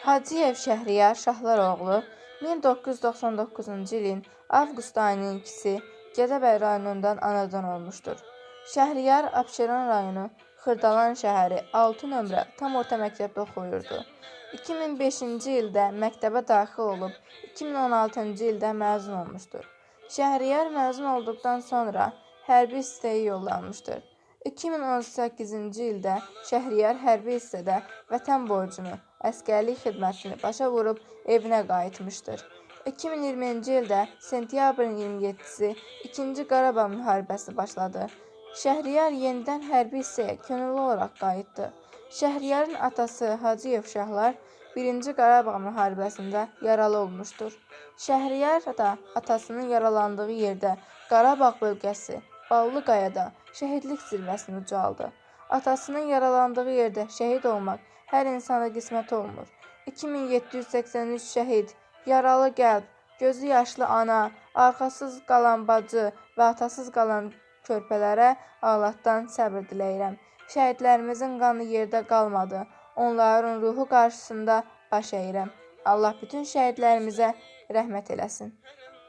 Hacıyev Şəhriyar Şahlar 1999-cu ilin avqust ayının 2-si Gədəbəy rayonundan anadan olmuşdur. Şəhriyar Abşeron rayonu Xırdalan şəhəri 6 nömrə tam orta məktəbdə oxuyurdu. 2005-ci ildə məktəbə daxil olub 2016-cı ildə məzun olmuşdur. Şəhriyar məzun olduqdan sonra hərbi hissəyə yollanmışdır. 2018-ci ildə Şəhriyar hərbi hissədə vətən borcunu, əsgərlik xidmətini başa vurub evinə qayıtmışdır. 2020-ci ildə sentyabrın 27-si 2-ci Qarabağ müharibəsi başladı. Şəhriyar yenidən hərbi hissəyə könüllü olaraq qayıtdı. Şəhriyarın atası Hacıyev Şahlar 1-ci Qarabağ müharibəsində yaralı olmuşdur. Şəhriyar da atasının yaralandığı yerdə Qarabağ bölgəsi Ballıqayada şəhidlik zirvəsini ucaldı. Atasının yaralandığı yerdə şəhid olmaq hər insana qismət olmur. 2783 şəhid, yaralı qəlb, gözü yaşlı ana, arxasız qalan bacı və atasız qalan körpələrə Allahdan səbr diləyirəm. Şəhidlərimizin qanı yerdə qalmadı. Onların ruhu qarşısında baş əyirəm. Allah bütün şəhidlərimizə rəhmət eləsin.